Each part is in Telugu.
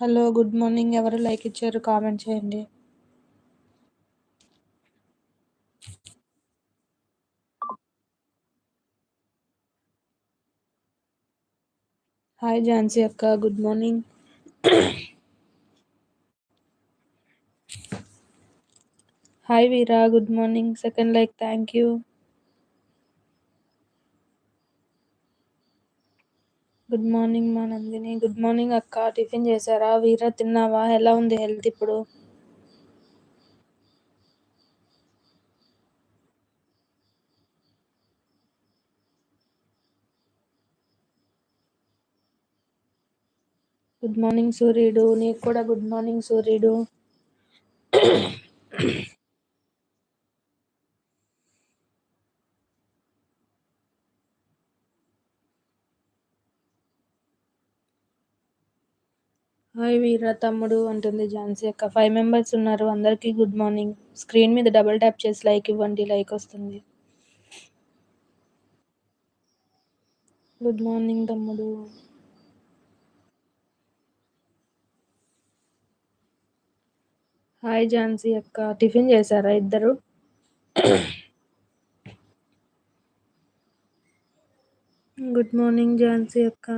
Hello good morning. ఎవరు లైక్ ఇచ్చారు కామెంట్ చేయండి. హాయ్ ఝాన్సీ అక్క good morning. Hi Veera good morning. Second like thank you. Good morning మా నందిని. గుడ్ మార్నింగ్ అక్క. టిఫిన్ చేశారా? వీరా తిన్నావా? ఎలా ఉంది హెల్త్ ఇప్పుడు? గుడ్ మార్నింగ్ సూర్యుడు. నీకు కూడా గుడ్ మార్నింగ్ సూర్యుడు. హాయ్ వీరా తమ్ముడు అంటుంది ఝాన్సీ అక్క. ఫైవ్ మెంబర్స్ ఉన్నారు అందరికీ గుడ్ మార్నింగ్ స్క్రీన్ మీద డబుల్ ట్యాప్ చేసి లైక్ ఇవ్వండి లైక్ వస్తుంది. గుడ్ మార్నింగ్ తమ్ముడు. హాయ్ ఝాన్సీ అక్క. టిఫిన్ చేశారా ఇద్దరు? గుడ్ మార్నింగ్ ఝాన్సీ అక్క.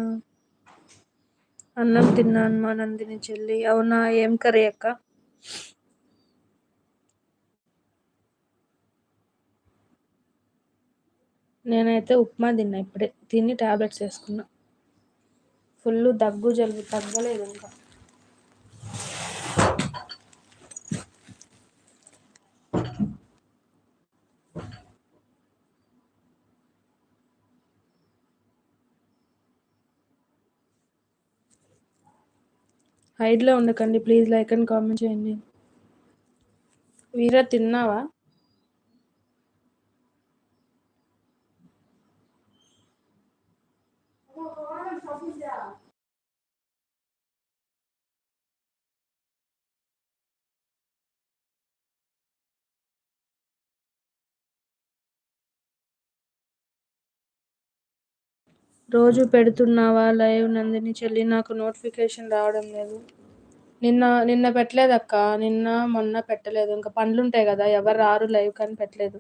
అన్నం తిన్నాను మా నందిని చెల్లి. అవునా? ఏం కర్రీ అక్క? నేనైతే ఉప్మా తిన్నా ఇప్పుడే. తిని టాబ్లెట్స్ వేసుకున్నా. ఫుల్ దగ్గు జలుబు తగ్గలేదు ఇంకా. హైడ్లో ఉండకండి. ప్లీజ్ లైక్ అండ్ కామెంట్ చేయండి. వీరా తిన్నావా? రోజు పెడుతున్నావా లైవ్ నందిని చెల్లి? నాకు నోటిఫికేషన్ రావడం లేదు. నిన్న నిన్న పెట్టలేదు అక్క. నిన్న మొన్న పెట్టలేదు. ఇంకా పనులు ఉంటాయి కదా. ఎవరు రారు లైవ్ కానీ పెట్టలేదు.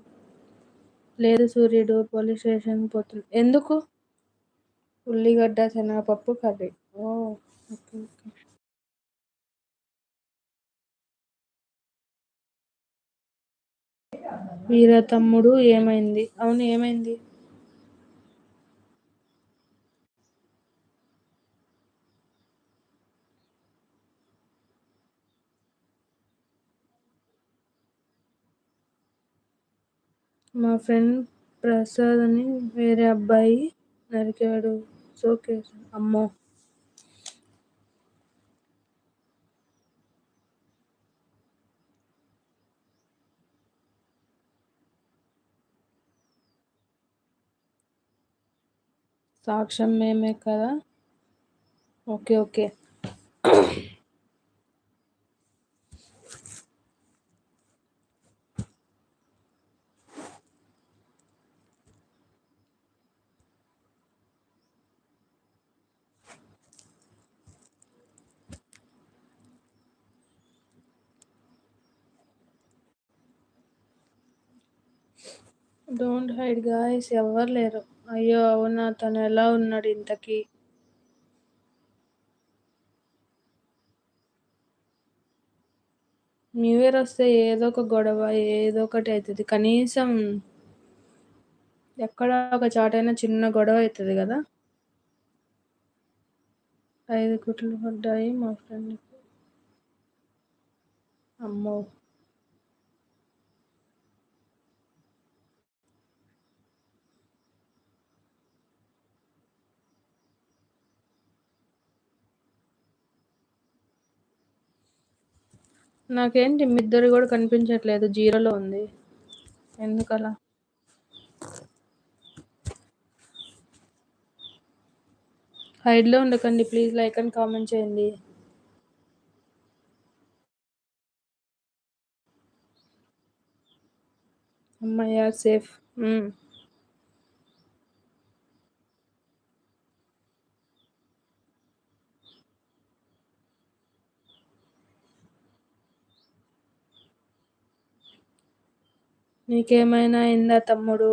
లేదు సూర్యుడు పోలీస్ స్టేషన్ పోతుంది ఎందుకు? ఉల్లిగడ్డ శనగపప్పు కర్రీ. Oh okay okay. వీర తమ్ముడు ఏమైంది? అవును ఏమైంది? మా ఫ్రెండ్ ప్రసాద్ అని వేరే అబ్బాయి నరికాడు. షోకేస్ అమ్మో. సాక్ష్యం మేమే కదా? Okay okay don't hide guys ఎవరు లేరు. అయ్యో అవునా? తను ఎలా ఉన్నాడు ఇంతకీ? న్యూ ఇయర్ వస్తే ఏదో ఒక గొడవ ఏదో ఒకటి అవుతుంది కనీసం ఎక్కడ ఒక చాటైనా చిన్న గొడవ అవుతుంది కదా? ఐదు కుట్లు పడ్డాయి మా ఫ్రెండ్ అమ్మో. నాకేంటి మిద్దరు ఇద్దరు కూడా కనిపించట్లేదు జీరోలో ఉంది. ఎందుకలా? హైడ్లో ఉండకండి ప్లీజ్ లైక్ అండ్ కామెంట్ చేయండి. అమ్మయ్య సేఫ్. నీకేమైనా అయిందా తమ్ముడు?